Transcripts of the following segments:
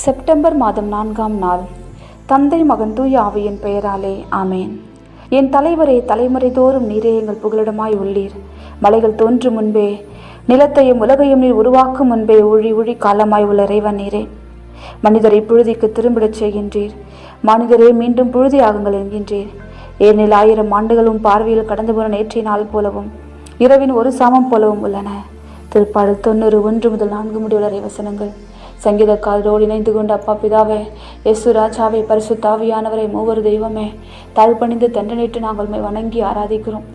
September மாதம் நான்காம் நாள். தந்தை மகன் தூய ஆவியின் பெயராலே ஆமேன். என் தலைவரே தலைமுறை தோறும் நீரே எங்கள் புகலிடமாய் உள்ளீர். மலைகள் தோன்றும் முன்பே நிலத்தையும் உலகையும் நீர் உருவாக்கும் முன்பே ஒழி ஒழி காலமாய் உள்ள இறைவன் நீரே. மனிதரை புழுதிக்கு திரும்பிடச் செய்கின்றீர். மனிதரே மீண்டும் புழுதி ஆகுங்கள் என்கின்றீர். ஏனில் ஆயிரம் ஆண்டுகளும் பார்வையில் கடந்து போன நேற்றைய நாள் போலவும் இரவின் ஒரு சாமம் போலவும் உள்ளன. திருப்பாடு தொண்ணூறு ஒன்று முதல் நான்கு முடிவுள்ள வசனங்கள். சங்கீதக்காரரோடு இணைந்து கொண்ட அப்பா பிதாவே எசு ராஜாவே பரிசுத்தாவியானவரை மூவர் தெய்வமே தாழ்பணிந்து தண்டனையிட்டு நாங்கள் வணங்கி ஆராதிக்கிறோம்.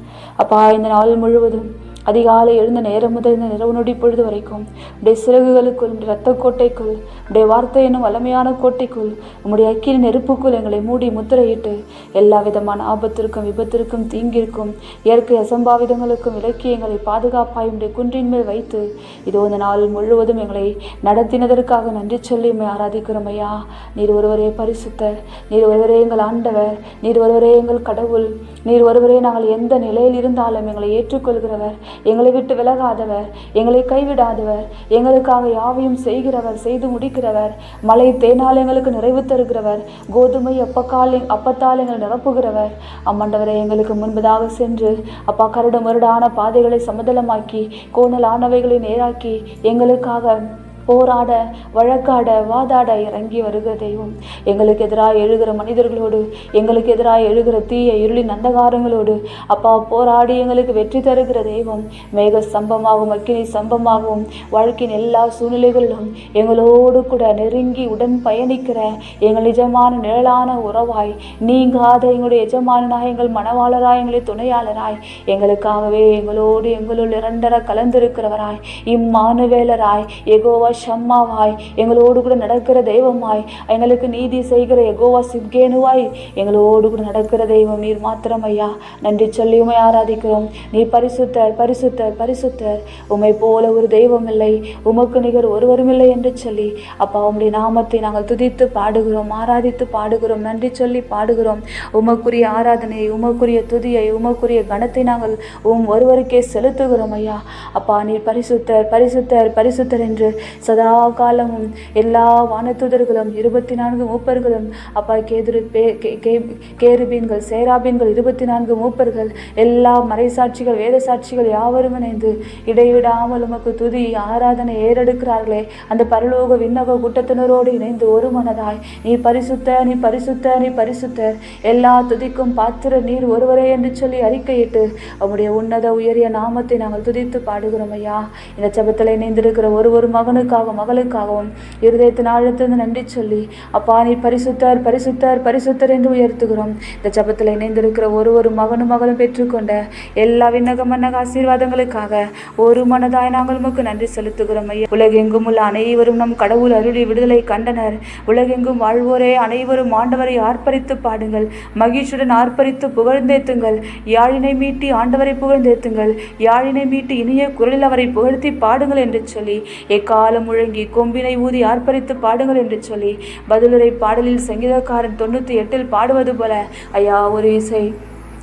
அப்பா இந்த நாள் முழுவதும் அதிகாலை எழுந்த நேரம் முதல் இந்த நிறவு நொடி பொழுது வரைக்கும். உடைய சிறகுகளுக்குள் உடைய ரத்த கோட்டைக்குள் உடைய வார்த்தை என்னும் வல்லமையான கோட்டைக்குள் உம்முடைய அக்கினி நெருப்புக்குள் எங்களை மூடி முத்திரையிட்டு எல்லா விதமான ஆபத்திற்கும் விபத்திற்கும் தீங்கிற்கும் இயற்கை அசம்பாவிதங்களுக்கும் விலக்கி எங்களை பாதுகாப்பாய் உடைய குன்றின் மேல் வைத்து இதோ இந்த நாள் முழுவதும் எங்களை நடத்தினதற்காக நன்றி சொல்லி உம்மை ஆராதிக்கிறோம் ஐயா. நீர் ஒருவரே பரிசுத்தர் நீர் ஒருவரே எங்கள் ஆண்டவர் நீர் ஒருவரே எங்கள் கடவுள் நீர் ஒருவரே நாங்கள் எந்த நிலையில் இருந்தாலும் எங்களை ஏற்றுக்கொள்கிறவர். எங்களை விட்டு விலகாதவர் எங்களை கைவிடாதவர் எங்களுக்காக யாவையும் செய்கிறவர் செய்து முடிக்கிறவர் மலை தேனால் எங்களுக்கு நிறைவு தருகிறவர் கோதுமை அப்பக்கால் அப்பத்தால் எங்களை நிரப்புகிறவர். அம்மண்டவரை எங்களுக்கு முன்பதாக சென்று அப்பா கருட முரடான பாதைகளை சமதளமாக்கி கோணலானவைகளை நேராக்கி எங்களுக்காக போராட வழக்காட வாதாட இறங்கி வருகிற தெய்வம். எங்களுக்கு எதிராக எழுகிற மனிதர்களோடு எங்களுக்கு எதிராக எழுகிற தீய இருளின் அந்தகாரங்களோடு அப்பா போராடி எங்களுக்கு வெற்றி தருகிற தெய்வம். மேக சம்பமாகவும் அக்கினி சம்பமாகவும் வாழ்க்கையின் எல்லா சூழ்நிலைகளிலும் எங்களோடு கூட நெருங்கி உடன் பயணிக்கிற எங்கள் நிஜமான நிழலான உறவாய் நீங்காத எங்களுடைய எஜமானனாய் எங்கள் மனவாளராய் எங்களை துணையாளராய் எங்களுக்காகவே எங்களோடு எங்களுள் இரண்டர கலந்திருக்கிறவராய் இம்மானுவேலராய் எகோவா ஷம்மாவாய் எங்களோடு கூட நடக்கிற தெய்வமாய் எங்களுக்கு நீதி செய்கிற எகோவா சிப்கேனுவாய் எங்களோடு கூட நடக்கிற தெய்வம் நீர் மாத்திரம் ஐயா நன்றி சொல்லி உமை ஆராதிக்கிறோம். நீர் பரிசுத்தர் பரிசுத்தர் பரிசுத்தர். உம்மை போல ஒரு தெய்வம் இல்லை உமக்கு நிகர் ஒருவரும் இல்லை என்று சொல்லி. அப்பா உம்முடைய நாமத்தை நாங்கள் துதித்து பாடுகிறோம் ஆராதித்து பாடுகிறோம் நன்றி சொல்லி பாடுகிறோம். உமக்குரிய ஆராதனை உமக்குரிய துதியை உமக்குரிய கணத்தை நாங்கள் உம் ஒருவருக்கே செலுத்துகிறோம் ஐயா. அப்பா நீர் பரிசுத்தர் பரிசுத்தர் பரிசுத்தர் என்று சதா காலமும் எல்லா வானத்துதர்களும் இருபத்தி நான்கு மூப்பர்களும் அப்பா கேதுரு பே- கே- கே- கேருபீன்கள் சேராபீன்கள் இருபத்தி நான்கு மூப்பர்கள் எல்லா மறைசாட்சிகள் வேத சாட்சிகள் யாவரும் இணைந்து இடைவிடாமல் உமக்கு துதி ஆராதனை ஏறெடுக்கிறார்களே. அந்த பரலோக விண்ணக கூட்டத்தினரோடு இணைந்து ஒரு மனதாய் நீ பரிசுத்த நீ பரிசுத்த நீ பரிசுத்தர் எல்லா துதிக்கும் பாத்திர நீர் ஒருவரே என்று சொல்லி அறிக்கையிட்டு அவருடைய உன்னத உயரிய நாமத்தை நாங்கள் துதித்து பாடுகிறோம் ஐயா. இந்த ஜெபத்தில் இணைந்திருக்கிற ஒரு ஒரு மகனுக்கு மகனுக்காகவும் மகளுக்காகவும் இருதயத்தின் ஆழத்திலிருந்து நன்றி சொல்லி அப்பா நீ பரிசுத்தர் பரிசுத்தர் பரிசுத்தர் என்று உயர்த்துகிறோம். இந்த ஜபத்தில் இணைந்திருக்கிற ஒரு ஒரு மகனும் மகளும் பெற்றுக்கொண்ட எல்லா விண்ணக மன்னக ஆசீர்வாதங்களுக்காக ஒரு மனதாய் நாங்கள் உமக்கு நன்றி செலுத்துகிறோம் ஐயா. உலகெங்கும் உள்ள அனைவரும் நம் கடவுள் அருளி விடுதலை கண்டனர். உலகெங்கும் வாழ்வோரே அனைவரும் ஆண்டவரை ஆர்ப்பரித்து பாடுங்கள். மகிழ்ச்சியுடன் ஆர்ப்பரித்து புகழ்ந்தேத்துங்கள். யாழினை மீட்டி ஆண்டவரை புகழ்ந்தேத்துங்கள். யாழினை மீட்டி இனிய குரலில் அவரை புகழ்த்தி பாடுங்கள் என்று சொல்லி எக்கால எக்காலம் முழங்கி கொம்பினை ஊதி ஆர்ப்பரித்து பாடுங்கள் என்று சொல்லி பதிலுரை பாடலில் சங்கீதக்காரன் தொண்ணூற்றி எட்டில் பாடுவது போல ஐயா ஒரு இசை.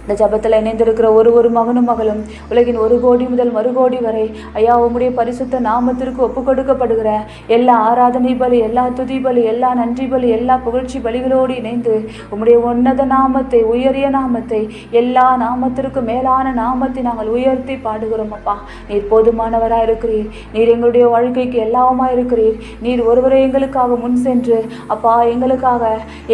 இந்த ஜபத்தில் இணைந்திருக்கிற ஒரு ஒரு மகனும் மகளும் உலகின் ஒரு கோடி முதல் மறு கோடி வரை ஐயா உம்முடைய பரிசுத்த நாமத்திற்கு ஒப்பு கொடுக்கப்படுகிற எல்லா ஆராதனை பலி எல்லா துதி பலி எல்லா நன்றி பலி எல்லா புகழ்ச்சி பலிகளோடு இணைந்து உம்முடைய உன்னத நாமத்தை உயரிய நாமத்தை எல்லா நாமத்திற்கும் மேலான நாமத்தை நாங்கள் உயர்த்தி பாடுகிறோம் அப்பா. நீர் போதுமானவராக இருக்கிறீர். நீர் எங்களுடைய வாழ்க்கைக்கு எல்லாவுமா இருக்கிறீர். நீர் ஒருவரை எங்களுக்காக முன் சென்று அப்பா எங்களுக்காக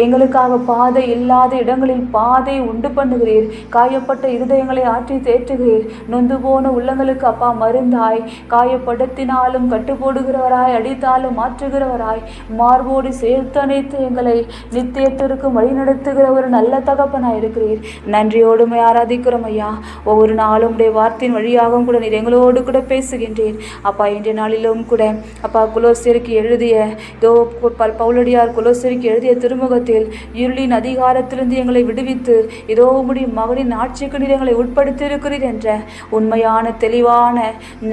எங்களுக்காக பாதை இல்லாத இடங்களில் பாதை உண்டு பண்ணுகிறீர். காயப்பட்ட இருதயங்களை ஆற்றி தேற்றுகிறீர். நொந்து போன உள்ளங்களுக்கு அப்பா மருந்தாய். காயப்படுத்தினாலும் கட்டுப்போடுகிறவராய் அடித்தாலும் மாற்றுகிறவராய். மார்போடு சேர்த்து அணைத்து எங்களை நித்தியத்திற்கு வழிநடத்துகிற ஒரு நல்ல தகப்பனாய் இருக்கிறீர் நன்றியோடுமை ஆராதிக்கிறோம் ஐயா. ஒவ்வொரு நாளும் உடைய வார்த்தையின் வழியாகவும் கூட நீர் எங்களோடு கூட பேசுகின்றீர். அப்பா இன்றைய நாளிலும் கூட அப்பா குலோசியருக்கு எழுதிய இதோ பவுலடியார் குலோசியருக்கு எழுதிய திருமுகத்தில் இருளின் அதிகாரத்திலிருந்து எங்களை விடுவித்து இதோ உம்முடைய மக அவரின் ஆட்சிக்கு நீர் எங்களை உட்படுத்தியிருக்கிறீர் என்ற உண்மையான தெளிவான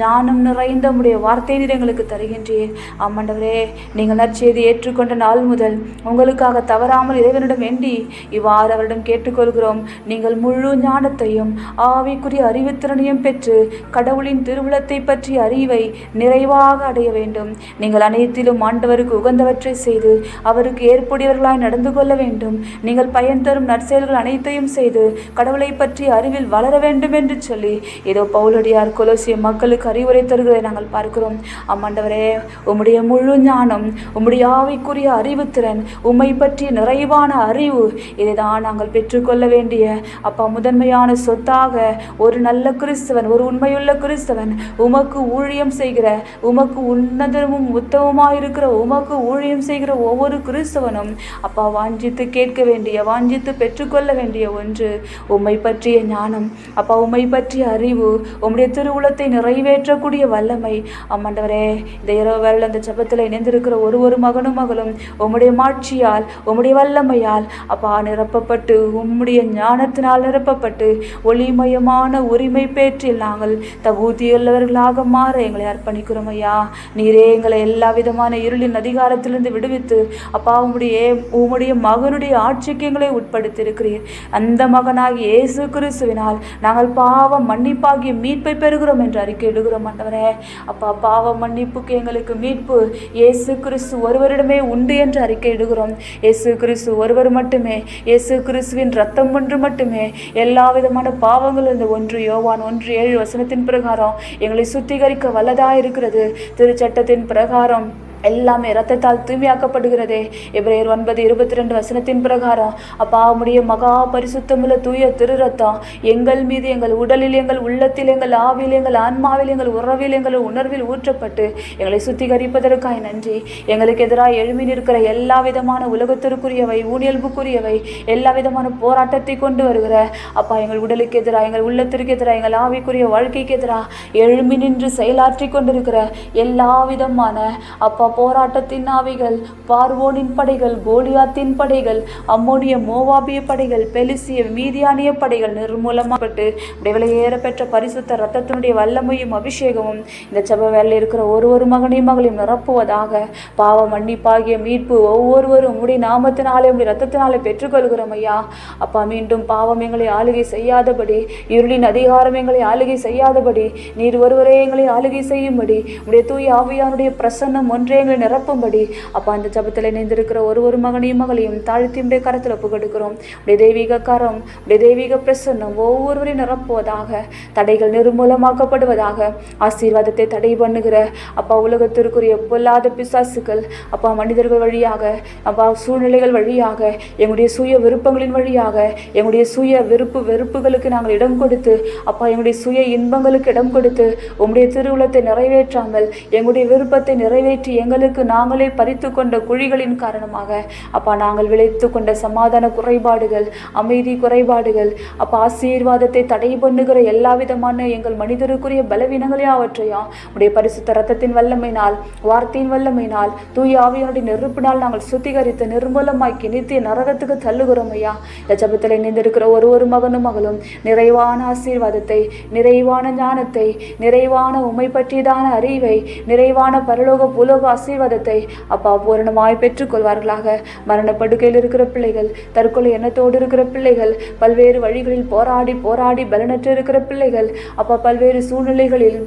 ஞானம் நிறைந்த உடைய வார்த்தை நீர் எங்களுக்கு தருகின்றீர். ஆமாண்டவரே நீங்கள் நற்செய்தி ஏற்றுக்கொண்ட நாள் முதல் உங்களுக்காக தவறாமல் இறைவனிடம் வேண்டி இவ்வாறு அவரிடம் கேட்டுக்கொள்கிறோம். நீங்கள் முழு ஞானத்தையும் ஆவிக்குரிய அறிவுத்திறனையும் பெற்று கடவுளின் திருவுளத்தை பற்றிய அறிவை நிறைவாக அடைய வேண்டும். நீங்கள் அனைத்திலும் ஆண்டவருக்கு உகந்தவற்றை செய்து அவருக்கு ஏற்புடையவர்களாய் நடந்து கொள்ள வேண்டும். நீங்கள் பயன் தரும் நற்செயல்கள் அனைத்தையும் செய்து கடவுள் பற்றி அறிவில் வளர வேண்டும் என்று சொல்லி ஏதோ பவுலடியார் கொலோசிய மக்களுக்கு அறிவுரை தருகிறதை நாங்கள் பார்க்கிறோம். அம்மாண்டவரே உம்முடைய முழு ஞானம் உம்முடைய ஆவிக்குரிய அறிவுத்திறன் உம்மை பற்றிய நிறைவான அறிவு இதை தான் நாங்கள் பெற்றுக்கொள்ள வேண்டிய அப்பா முதன்மையான சொத்தாக ஒரு நல்ல கிறிஸ்தவன் ஒரு உண்மையுள்ள கிறிஸ்தவன் உமக்கு ஊழியம் செய்கிற உமக்கு உன்னதமும் உத்தமமாக இருக்கிற உமக்கு ஊழியம் செய்கிற ஒவ்வொரு கிறிஸ்தவனும் அப்பா வாஞ்சித்து கேட்க வேண்டிய வாஞ்சித்து பெற்றுக்கொள்ள வேண்டிய ஒன்று உம்மை பற்றிய ஞானம் அப்பா உம்மை பற்றிய அறிவு உம்முடைய திருவுளத்தை நிறைவேற்றக்கூடிய வல்லமை. அம்மாண்டவரே இந்த இரவு வேளையில் அந்த ஜபத்தில் இணைந்திருக்கிற ஒரு ஒரு மகனும் மகளும் உம்முடைய மாட்சியால் உம்முடைய வல்லமையால் அப்பா நிரப்பப்பட்டு உம்முடைய ஞானத்தினால் நிரப்பப்பட்டு ஒளிமயமான உரிமை பேற்றில் நாங்கள் தகுதியுள்ளவர்களாக மாற எங்களை அர்ப்பணிக்கிறோம் ஐயா. நீரே எங்களை எல்லா விதமான இருளின் அதிகாரத்திலிருந்து விடுவித்து அப்பா உம்முடைய உம்முடைய மகனுடைய ஆட்சிக்கு எங்களை உட்படுத்தியிருக்கிறீர். அந்த மகனாகி இயேசு கிறிஸ்துவினால் நாங்கள் பாவ மன்னிப்பாகிய மீட்பை பெறுகிறோம் என்று அறிக்கை இடுகிறோம் ஆண்டவரே. அப்பா பாவ மன்னிப்புக்கு எங்களுக்கு மீட்பு இயேசு கிறிஸ்து ஒருவரிடமே உண்டு என்று அறிக்கை இடுகிறோம் இயேசு கிறிஸ்து ஒருவர் மட்டுமே இயேசு கிறிஸ்துவின் ரத்தம் ஒன்று மட்டுமே எல்லா விதமான பாவங்களிலிருந்து ஒன்று யோவான் ஒன்று ஏழு வசனத்தின் பிரகாரம் எங்களை சுத்திகரிக்க வல்லதாக இருக்கிறது திருச்சட்டத்தின் பிரகாரம் எல்லாமே இரத்தத்தால் தூய்மையாக்கப்படுகிறதே. எபிரேயர் ஒன்பது இருபத்தி ரெண்டு வசனத்தின் பிரகாரம் அப்பா உம்முடைய மகா பரிசுத்தமுள்ள தூய திரு ரத்தம் எங்கள் மீது எங்கள் உடலில் எங்கள் உள்ளத்தில் எங்கள் ஆவியில் எங்கள் ஆன்மாவில் எங்கள் உறவில் எங்கள் உணர்வில் ஊற்றப்பட்டு எங்களை சுத்திகரிப்பதற்காய் நன்றி. எங்களுக்கு எதிராக எழுமி நிற்கிற எல்லா விதமான உலகத்திற்குரியவை ஊனியல்புக்குரியவை எல்லா விதமான போராட்டத்தை கொண்டு வருகிற அப்பா எங்கள் உடலுக்கு எதிராக எங்கள் உள்ளத்திற்கு எதிராக எங்கள் ஆவிக்குரிய வாழ்க்கைக்கு எதிராக எழுமி நின்று செயலாற்றி கொண்டிருக்கிற எல்லா விதமான அப்பா போராட்டத்தின் ஆவிகள் பார்வோனின் படைகள் கோலியாத்தின் படைகள் அம்மோனிய மோவாபிய படைகள் பெலிசிய மீதியானிய படைகள் நிர்மூலமாகப்பட்டு விலையேற பெற்ற பரிசுத்த ரத்தத்தினுடைய வல்லமையும் அபிஷேகமும் இந்த செப வேலையில் இருக்கிற ஒரு ஒரு மகனையும் மகளையும் நிரப்புவதாக பாவ மன்னிப்பாகிய மீட்பு ஒவ்வொருவரும் உடைய நாமத்தினாலே உடைய ரத்தத்தினாலே பெற்றுக்கொள்கிறோம் ஐயா. அப்பா மீண்டும் பாவம் எங்களை ஆளுகை செய்யாதபடி இருளின் அதிகாரம் எங்களை ஆளுகை செய்யாதபடி நீர் ஒருவரே எங்களை ஆளுகை செய்யும்படி உடைய தூய் ஆவியானுடைய பிரசன்னம் ஒன்றே எங்களை நிரப்பும்படி அப்பா அந்த ஜபத்தில் இணைந்திருக்கிற ஒரு ஒரு மகனையும் மகளையும் தாழ்த்தி உடைய கரத்தில் புகெடுக்கிறோம் உடைய தெய்வீக கரம் உடைய தெய்வீக பிரசன்னம் ஒவ்வொருவரையும் நிரப்புவதாக தடைகள் நிர்மூலமாக்கப்படுவதாக ஆசீர்வாதத்தை தடை பண்ணுகிற அப்பா உலகத்திற்குரிய பொல்லாத பிசாசுகள் அப்பா மனிதர்கள் வழியாக அப்பா சூழ்நிலைகள் வழியாக எங்களுடைய சுய விருப்பங்களின் வழியாக எங்களுடைய சுய விருப்பு வெறுப்புகளுக்கு நாங்கள் இடம் கொடுத்து அப்பா எங்களுடைய சுய இன்பங்களுக்கு இடம் கொடுத்து உங்களுடைய திருவுளத்தை நிறைவேற்றாமல் எங்களுடைய விருப்பத்தை நிறைவேற்றி எங்களுக்கு நாங்களே பறித்து கொண்ட குழிகளின் காரணமாக. அப்பா நாங்கள் விளைத்து கொண்ட சமாதான குறைபாடுகள் அமைதி குறைபாடுகள் அப்பா ஆசீர்வாதத்தை தடை பண்ணுகிற எல்லா விதமான எங்கள் மனிதருக்குரிய பலவீனங்களையும் அவற்றையும் உடைய பரிசுத்த ரத்தத்தின் வல்லமையினால் வார்த்தையின் வல்லமையினால் தூய ஆவியனுடைய நெருப்பினால் நாங்கள் சுத்திகரித்து நிர்மூலமாக்கி நித்திய நரகத்துக்கு தள்ளுகிறோம் ஐயா. இந்த ஜபத்தில் இணைந்திருக்கிற ஒரு ஒரு மகனும் மகளும் நிறைவான ஆசீர்வாதத்தை நிறைவான ஞானத்தை நிறைவான உமை பற்றியதான அறிவை நிறைவான பரலோக புலோக ஆசீர்வாதத்தை அப்பா பூரணமாய் பெற்றுக்கொள்வார்களாக. மரண படுக்கையில் இருக்கிற பிள்ளைகள் தற்கொலை எண்ணத்தோடு இருக்கிற பிள்ளைகள் பல்வேறு வழிகளில் போராடி போராடி பலனற்று இருக்கிற பிள்ளைகள் அப்பா பல்வேறு சூழ்நிலைகளில்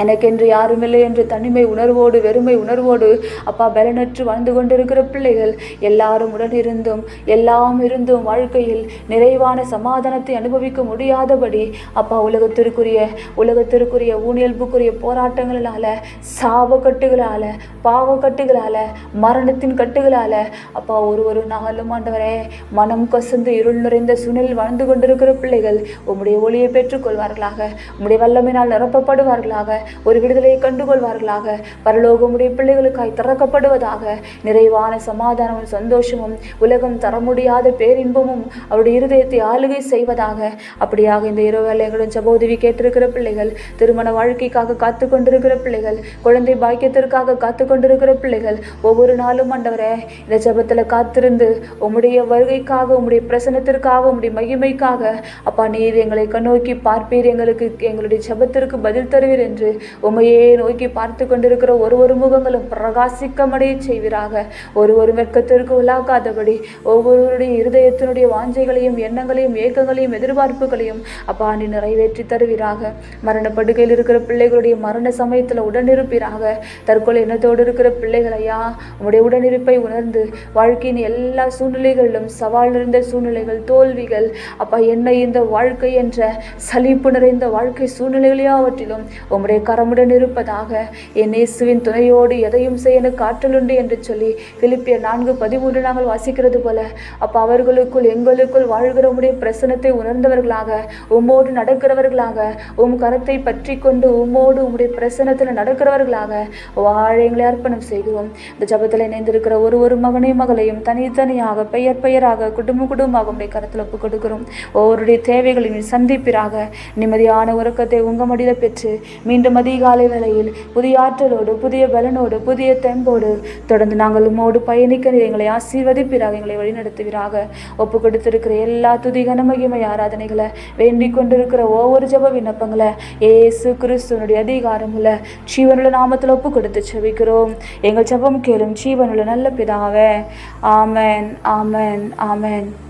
எனக்கென்று யாருமில்லை என்று தனிமை உணர்வோடு வெறுமை உணர்வோடு அப்பா பலனற்று வாழ்ந்து கொண்டிருக்கிற பிள்ளைகள் எல்லாரும் உடனிருந்தும் எல்லாம் இருந்தும் வாழ்க்கையில் நிறைவான சமாதானத்தை அனுபவிக்க முடியாதபடி அப்பா உலகத்திற்குரிய உலகத்திற்குரிய ஊனியல்புக்குரிய போராட்டங்களால சாபக்கட்டுகளால பாவக்கட்டுகளால மரணத்தின் கட்டுகளால அப்பா ஒரு ஒரு நாளும் ஆண்டவரே மனம் கசந்து இருள் நிறைந்த சுனில் வாழ்ந்து கொண்டிருக்கிற பிள்ளைகள் உம்முடைய ஒளியை பெற்றுக்கொள்வார்களாக உம்முடைய வல்லமையினால் நிரப்பப்படுவார்களாக. ஒரு விடுதலையை கண்டுகொள்வார்களாக. பரலோகமுடைய பிள்ளைகளுக்காய் திறக்கப்படுவதாக. நிறைவான சமாதானமும் சந்தோஷமும் உலகம் தர முடியாத பேரின்பமும் அவருடைய இருதயத்தை ஆளுகை செய்வதாக. அப்படியாக இந்த இரவு வேலைகளும் சகோதரி கேட்டிருக்கிற பிள்ளைகள் திருமண வாழ்க்கைக்காக காத்து கொண்டிருக்கிற பிள்ளைகள் குழந்தை பாக்கியத்திற்காக காத்து கொண்டிருக்கிற பிள்ளைகள் ஒவ்வொரு நாளும் ஆண்டவரே இந்த ஜபத்தில் காத்திருந்து உம்முடைய வருகைக்காக உம்முடைய பிரசனத்திற்காக உம்முடைய மகிமைக்காக அப்பா நீர் எங்களை கண்ணோக்கி பார்ப்பீர். எங்களுக்கு எங்களுடைய ஜபத்திற்கு பதில் தருவீர் என்று உமையே நோக்கி பார்த்து கொண்டிருக்கிற ஒரு ஒரு முகங்களும் பிரகாசிக்கமடைய செய்வீராக. ஒரு ஒரு வெட்கத்திற்கு உள்ளாக்காதபடி ஒவ்வொருவருடைய இருதயத்தினுடைய வாஞ்சைகளையும் எண்ணங்களையும் ஏக்கங்களையும் எதிர்பார்ப்புகளையும் அப்பா நீ நிறைவேற்றி தருவீராக. மரணப்படுகையில் இருக்கிற பிள்ளைகளுடைய மரண சமயத்தில் உடனிருப்பீராக. தற்கொலை எண்ணத்தோடு இருக்கிற பிள்ளைகளையா உங்களுடைய உடனிருப்பை உணர்ந்து வாழ்க்கையின் எல்லா சூழ்நிலைகளிலும் சவால் நிறைந்த சூழ்நிலைகள் தோல்விகள் அப்பா என்ன இந்த வாழ்க்கை என்ற சலிப்பு நிறைந்த வாழ்க்கை சூழ்நிலைகளையாவற்றிலும் உம்முடைய கரமுடன் இருப்பதாக என் இயேசுவின் துணையோடு எதையும் செய்ய எனக்கு ஆற்றலுண்டு என்று சொல்லி பிலிப்பியர் நான்கு பதிமூன்று நாங்கள் வாசிக்கிறது போல அப்போ அவர்களுக்குள் எங்களுக்குள் வாழ்கிற உடைய பிரசனத்தை உணர்ந்தவர்களாக உம்மோடு நடக்கிறவர்களாக உம் கரத்தை பற்றி கொண்டு உம்மோடு உம்முடைய பிரசனத்தில் நடக்கிறவர்களாக வாழ எங்களை அர்ப்பணம் செய்கிறோம் இந்த ஜபத்தில் இணைந்திருக்கிற ஒரு ஒரு மகனையும் மகளையும் தனித்தனியாக பெயர் பெயராக குடும்பம் குடும்பமாக உடைய கரத்தில் ஒப்புக் கொடுக்கிறோம். ஒவ்வொருடைய தேவைகளையும் சந்திப்பிறாக நிம்மதியான உறக்கத்தை உங்க மடியில் பெற்று மீண்டும் அதிகாலை வேளையில் புதிய ஆற்றலோடு புதிய பலனோடு புதிய தெம்போடு தொடர்ந்து நாங்கள் உம்மோடு பயணிக்க எங்களை ஆசீர்வதிப்பிறாக எங்களை வழிநடத்துவீராக. ஒப்பு கொடுத்திருக்கிற எல்லா துதி கனமகிமை ஆராதனைகளை வேண்டிக் கொண்டிருக்கிற ஒவ்வொரு ஜப விண்ணப்பங்களை ஏசு கிறிஸ்துவனுடைய அதிகாரமுள்ள ஜீவனுள்ள நாமத்தில் ஒப்பு கொடுத்து செவிக்கிறோம் எங்கள் ஜபம் கேளும் ஜீவனுள்ள நல்ல பிதாவே. ஆமன் ஆமன் ஆமன்.